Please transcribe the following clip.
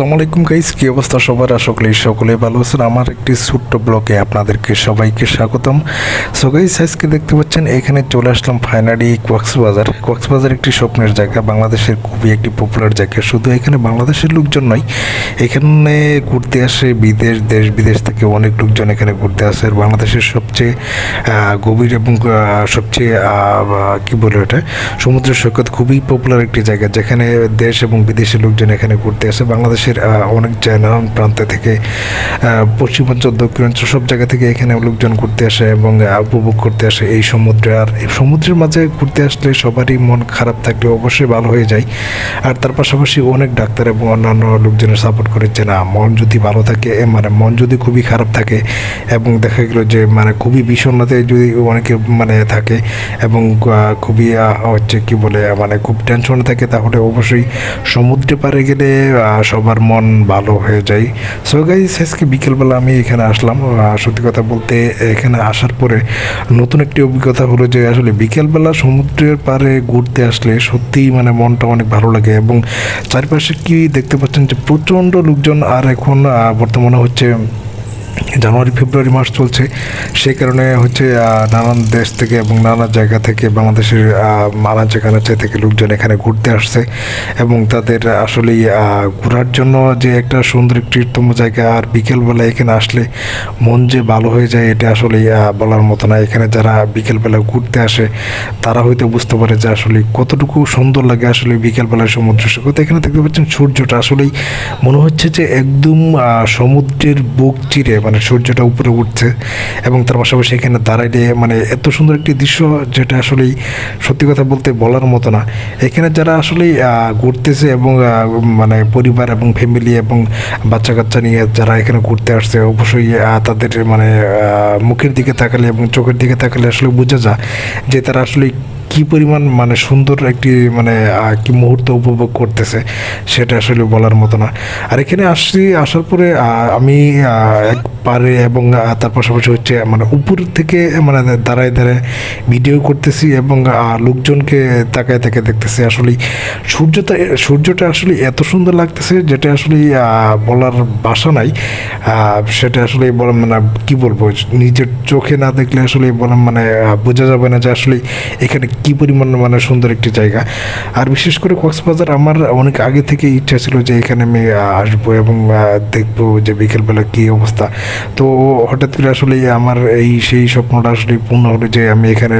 আসসালামু আলাইকুম গাইস কি অবস্থা সবার? আশা করি সকলে ভালো আছেন। আমার একটি ছোট্ট ব্লগে আপনাদেরকে সবাইকে স্বাগতম। সো গাইস আজকে দেখতে পাচ্ছেন, এখানে চলে আসলাম ফাইনালি কক্সবাজার। কক্সবাজার একটি স্বপ্নের জায়গা, বাংলাদেশের খুবই একটি পপুলার জায়গা। শুধু এখানে বাংলাদেশের লোকজন নয়, এখানে ঘুরতে আসে বিদেশ, দেশ, বিদেশ থেকে অনেক লোকজন এখানে ঘুরতে আসে। আর বাংলাদেশের সবচেয়ে গভীর এবং সবচেয়ে কি বলে ওটা? সমুদ্র সৈকত খুবই পপুলার একটি জায়গা, যেখানে দেশ এবং বিদেশের লোকজন এখানে ঘুরতে আসে। বাংলাদেশের আহ, অনেক নানান প্রান্ত থেকে পশ্চিমাঞ্চল দক্ষিণাঞ্চল সব জায়গা থেকে এখানে লোকজন ঘুরতে আসে এবং উপভোগ করতে আসে এই সমুদ্রে। আর সমুদ্রের মাঝে ঘুরতে আসলে সবারই মন খারাপ থাকলে অবশ্যই ভালো হয়ে যায়। আর তার পাশাপাশি অনেক ডাক্তার এবং অন্যান্য লোকজনের সাপোর্ট করে যে না মন যদি ভালো থাকে মানে মন যদি খুবই খারাপ থাকে এবং দেখা গেল যে মানে খুবই বিষণ্ণতে যদি অনেকে মানে থাকে এবং খুবই হচ্ছে কি বলে মানে খুব টেনশনে থাকে তাহলে অবশ্যই সমুদ্রে পারে গেলে আহ, সবার মন ভালো হয়ে যায়। সো গাইস আজকে বিকেলবেলা আমি এখানে আসলাম। সত্যি কথা বলতে এখানে আসার পরে নতুন একটি অভিজ্ঞতা হলো যে আসলে বিকেলবেলা সমুদ্রের পারে ঘুরতে আসলে সত্যিই মানে মনটা অনেক ভালো লাগে এবং চারপাশে কি দেখতে পাচ্ছেন যে প্রচণ্ড লোকজন আর এখন বর্তমানে হচ্ছে জানুয়ারি, ফেব্রুয়ারি মাস চলছে। সেই কারণে হচ্ছে নানান দেশ থেকে এবং নানা জায়গা থেকে বাংলাদেশের নানা জায়গা থেকে লোকজন এখানে ঘুরতে আসছে এবং তাদের আসলেই ঘোরার জন্য যে একটা সুন্দর একটিতম জায়গা আর বিকেলবেলা এখানে আসলে মন যে ভালো হয়ে যায়, এটা আসলেই বলার মতো না। এখানে যারা বিকেলবেলা ঘুরতে আসে, তারা হয়তো বুঝতে পারে যে আসলে কতটুকু সুন্দর লাগে আসলে বিকেলবেলায় সমুদ্র সৈকত। এখানে দেখতে পাচ্ছেন সূর্যটা আসলেই মনে হচ্ছে যে একদম সমুদ্রের বুক চিরে মানে সূর্যটা উপরে উঠছে এবং তার পাশাপাশি এখানে দাঁড়াইলে মানে এত সুন্দর একটি দৃশ্য যেটা আসলেই সত্যি কথা বলতে বলার মতো না। এখানে যারা আসলেই আহ, ঘুরতেছে এবং মানে পরিবার এবং ফ্যামিলি এবং বাচ্চা কাচ্চা নিয়ে যারা এখানে ঘুরতে আসছে অবশ্যই তাদের মানে মুখের দিকে তাকালে এবং চোখের দিকে তাকালে আসলে বোঝা যায় যে তারা আসলে কি পরিমাণ মানে সুন্দর একটি মানে কি মুহূর্ত উপভোগ করতেছে, সেটা আসলে বলার মতো না। আর এখানে আসছি, আসার পরে আমি এক পারে এবং তার পাশাপাশি হচ্ছে মানে উপর থেকে মানে দাঁড়ায় দাঁড়ায় ভিডিও করতেছি এবং লোকজনকে তাকায় তাকায় দেখতেছি। আসলে সূর্যটা সূর্যটা আসলে এত সুন্দর লাগতেছে যেটা আসলে বলার ভাষা নাই। সেটা আসলে বলা মানে কি বলব, নিজের চোখে না দেখলে আসলে বলা মানে বোঝা যাবে না যে আসলে এখানে কি পরিমাণ মানে সুন্দর একটি জায়গা। আর বিশেষ করে কক্সবাজার, আমার অনেক আগে থেকে ইচ্ছা ছিল যে এখানে আমি আসব এবং দেখব যে বিকেলবেলা কী অবস্থা। তো হঠাৎ করে আসলে আমার এই সেই স্বপ্নটা আসলে পূর্ণ হলো যে আমি এখানে